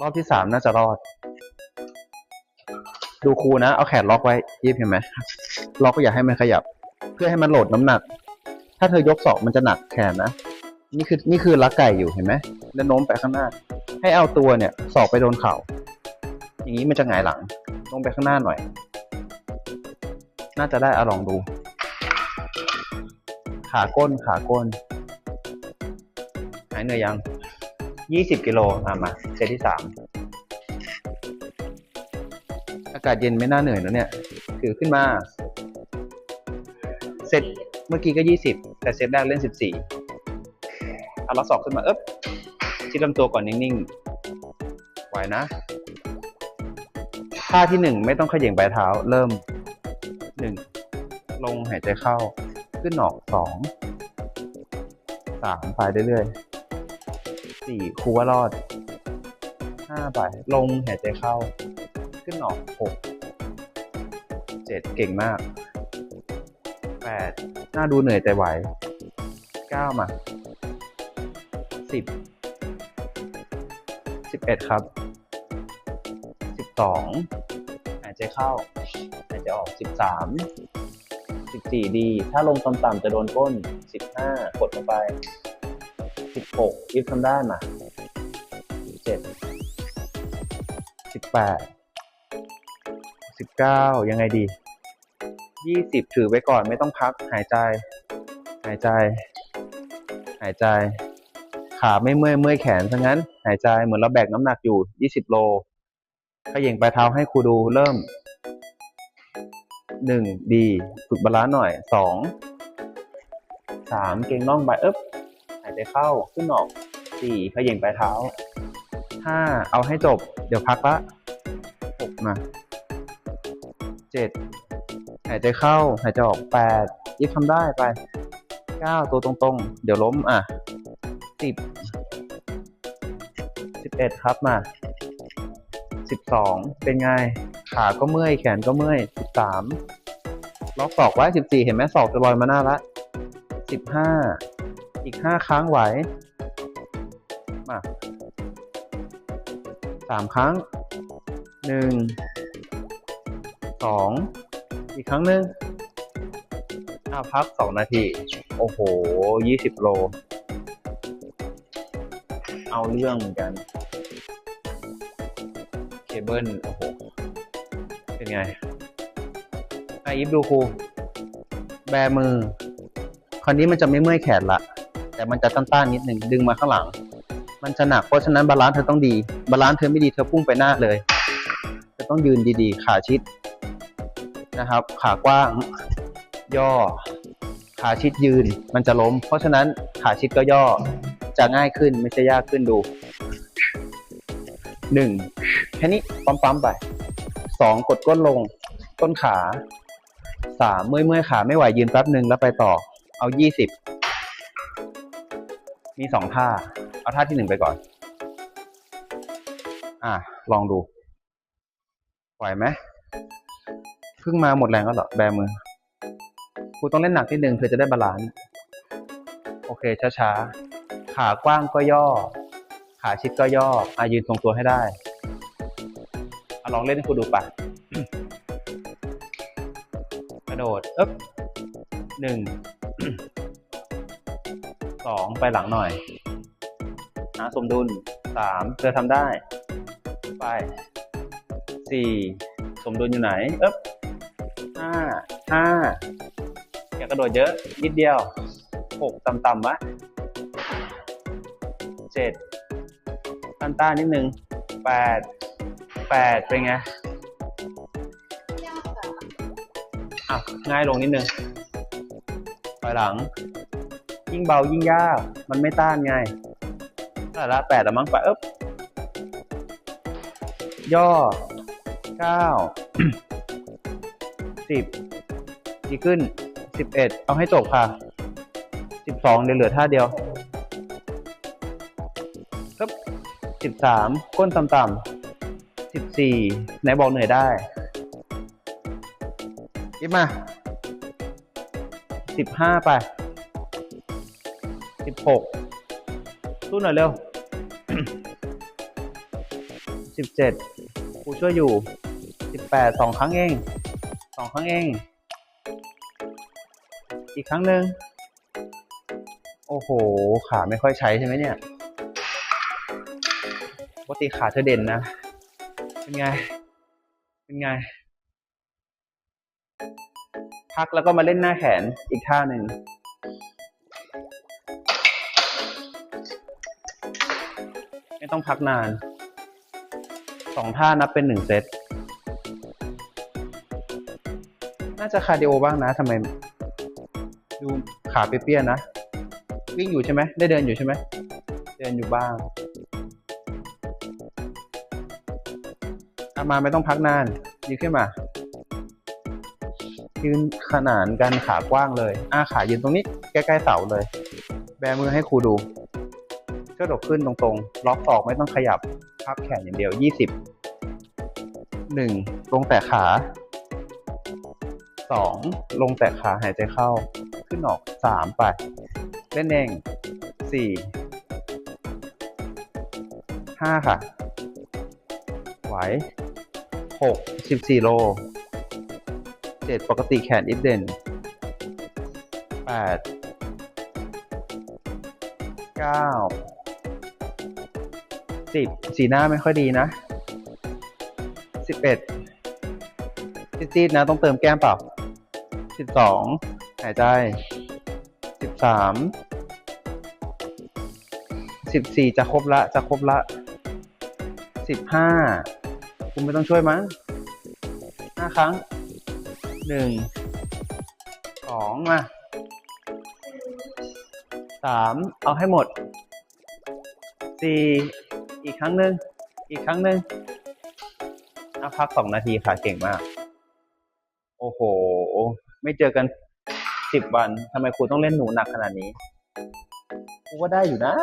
รอบที่สามน่าจะรอด ดูครูนะ เอาแขนล็อกไว้ยิบเห็นไหมล็อกก็อย่าให้มันขยับ เพื่อให้มันโหลดน้ำหนัก ถ้าเธอยกศอกมันจะหนักแขนนะนี่คือนี่คือลักไก่อยู่เห็นไหมแล้วโน้มไปข้างหน้า ให้เอาตัวเนี่ยศอกไปโดนเข่าอย่างนี้มันจะหงายหลังลงไปข้างหน้าหน่อย น่าจะได้อะลองดู ขาก้นขาก้นหายเหนื่อยยัง ยี่สิบกิโลมามาเซตที่สามอากาศเย็นไม่น่าเหนื่อยนะเนี่ยถือขึ้นมา เซตเมื่อกี้ก็ยี่สิบแต่เซตแรกเล่นสิบสี่เอาล็อกศอกขึ้นมาเอ๊บชิดลำตัวก่อนนิ่งๆไหวนะท่าที่หนึ่งไม่ต้องขย่งปลายเท้า เริ่มหนึ่งลงหายใจเข้า ขึ้นออกสองสามไปเรื่อยๆ สี่ครูว่ารอดห้าไปลงหายใจเข้า ขึ้นออกหกเจ็ดเก่งมากแปดน่าดูเหนื่อยแต่ไหวเก้ามาสิบสิบเอ็ดครับสิบสองหายใจเข้าหายใจออกสิบสามสิบสี่ดี ถ้าลงต่ำๆจะโดนก้นสิบห้ากดลงไป สิบหกยิบทำได้มาสิบเจ็ดสิบแปดสิบเก้ายังไงดียี่สิบถือไว้ก่อนไม่ต้องพักหายใจ หายใจ หายใจ ขาไม่เมื่อยเมื่อยแขนซะงั้น หายใจเหมือนเราแบกน้ำหนักอยู่ยี่สิบโลเขย่งปลายเท้าให้ครูดูเริ่มหนึ่งดี ฝึกบาลานซ์หน่อยสองสามเก่งน่องไปเอ๊บ ใจเข้าขึ้นออกสี่เขย่งปลายเท้าห้าเอาให้จบ เดี๋ยวพักละหกมาเจ็ดหายใจเข้า หายใจออกแปดยิบทำได้ไปเก้าตัวตรงๆ เดี๋ยวล้มอะสิบสิบเอ็ดครับมาสิบสองเป็นไง ขาก็เมื่อย แขนก็เมื่อยสิบสามล็อกศอกไว้สิบสี่เห็นไหมศอกจะลอยมาหน้าละสิบห้า อีกห้าครั้งไหว มาสามครั้งหนึ่งสองอีกครั้งหนึ่งอาพักสองนาที โอ้โหยี่สิบโล เอาเรื่องเหมือนกัน เคเบิลโอ้โห เป็นไงอะอีฟดูครู แบมือ คราวนี้มันจะไม่เมื่อยแขนละ แต่มันจะต้านๆนิดหนึ่งดึงมาข้างหลัง มันจะหนักเพราะฉะนั้นบาลานซ์เธอต้องดี บาลานซ์เธอไม่ดีเธอพุ่งไปหน้าเลยเธอต้องยืนดีๆ ขาชิดนะครับ ขากว้าง ย่อ ขาชิดยืนมันจะล้ม เพราะฉะนั้นขาชิดก็ย่อจะง่ายขึ้นไม่ใช่ยากขึ้นดูหนึ่งแค่นี้ปั๊มๆไปสองกดก้นลง ต้นขาสามเมื่อยเมื่อยขาไม่ไหวยืนแป๊บหนึ่งแล้วไปต่อ เอายี่สิบ มีสองท่า เอาท่าที่หนึ่งไปก่อน อะ ลองดู ไหวไหมเพิ่งมาหมดแรงแล้วเหรอ แบมือครูต้องเล่นหนักนิดนึงเธอจะได้บาลานซ์ โอเค ช้าๆ ขากว้างก็ย่อ ขาชิดก็ย่ออายืนทรงตัวให้ได้อลองเล่นให้ครูดูปะกระโดด เอ๊บหนึ่ง สองไปหลังหน่อยหาสมดุลสามเธอทำได้ ไปสี่สมดุลอยู่ไหนเอ๊บห้าห้าอย่ากระโดดเยอะ นิดเดียวหกต่ำๆวะเจ็ดต้านนิดนึงแปดแปดเป็นไงอะง่ายลงนิดนึงถอยหลัง ยิ่งเบายิ่งยาก มันไม่ต้านไงแต่ละแปดละมั้งไปเอ๊บย่อเก้าสิบดีขึ้นสิบเอ็ดเอาให้จบค่ะสิบสองเดี๋ยวเหลือท่าเดียวปึ๊บสิบสามก้นต่ำๆสิบสี่ไหนบอกเหนื่อยได้ยิบมาสิบห้าไป สิบหกสู้หน่อยเร็วสิบเจ็ดกูช่วยอยู่สิบแปดสองครั้งเองสองครั้งเอง อีกครั้งหนึ่งโอ้โห ขาไม่ค่อยใช้ใช่ไหมเนี่ยปกติขาเธอเด่นนะ เป็นไง เป็นไง พักแล้วก็มาเล่นหน้าแขนอีกท่าหนึ่ง ไม่ต้องพักนานสองท่านับเป็นหนึ่งเซต น่าจะคาร์ดิโอบ้างนะทำไม ดูขาเปี้ยๆนะ วิ่งอยู่ใช่ไหม ได้เดินอยู่ใช่ไหม เดินอยู่บ้างอามาไม่ต้องพักนานยืนขึ้นมา ยืนขนานกันขากว้างเลย อ้าขายืนตรงนี้ ใกล้ๆเสาเลย แบมือให้ครูดู กระดกขึ้นตรงๆ ล็อกศอกไม่ต้องขยับพับแขนอย่างเดียวยี่สิบหนึ่งลงแต่ขาสองลงแต่ขาหายใจเข้า ขึ้นออกสามไป เล่นเองสี่ห้าค่ะ ไหวหกสิบสี่โลเจ็ดปกติแขนอิฟเด่นแปดเก้า สิบสีหน้าไม่ค่อยดีนะสิบเอ็ดซีดๆนะ ต้องเติมแก้มเปล่าสิบสองหายใจสิบสามสิบสี่จะครบละจะครบละสิบห้าคุณไม่ต้องช่วยมั้งห้าครั้งหนึ่งสองมาสามเอาให้หมดสี่ อีกครั้งหนึ่งอีกครั้งหนึ่งเอาพักสองนาทีค่ะเก่งมาก โอ้โห ไม่เจอกันสิบวันทำไมครูต้องเล่นหนูหนักขนาดนี้ครูว่าได้อยู่นะ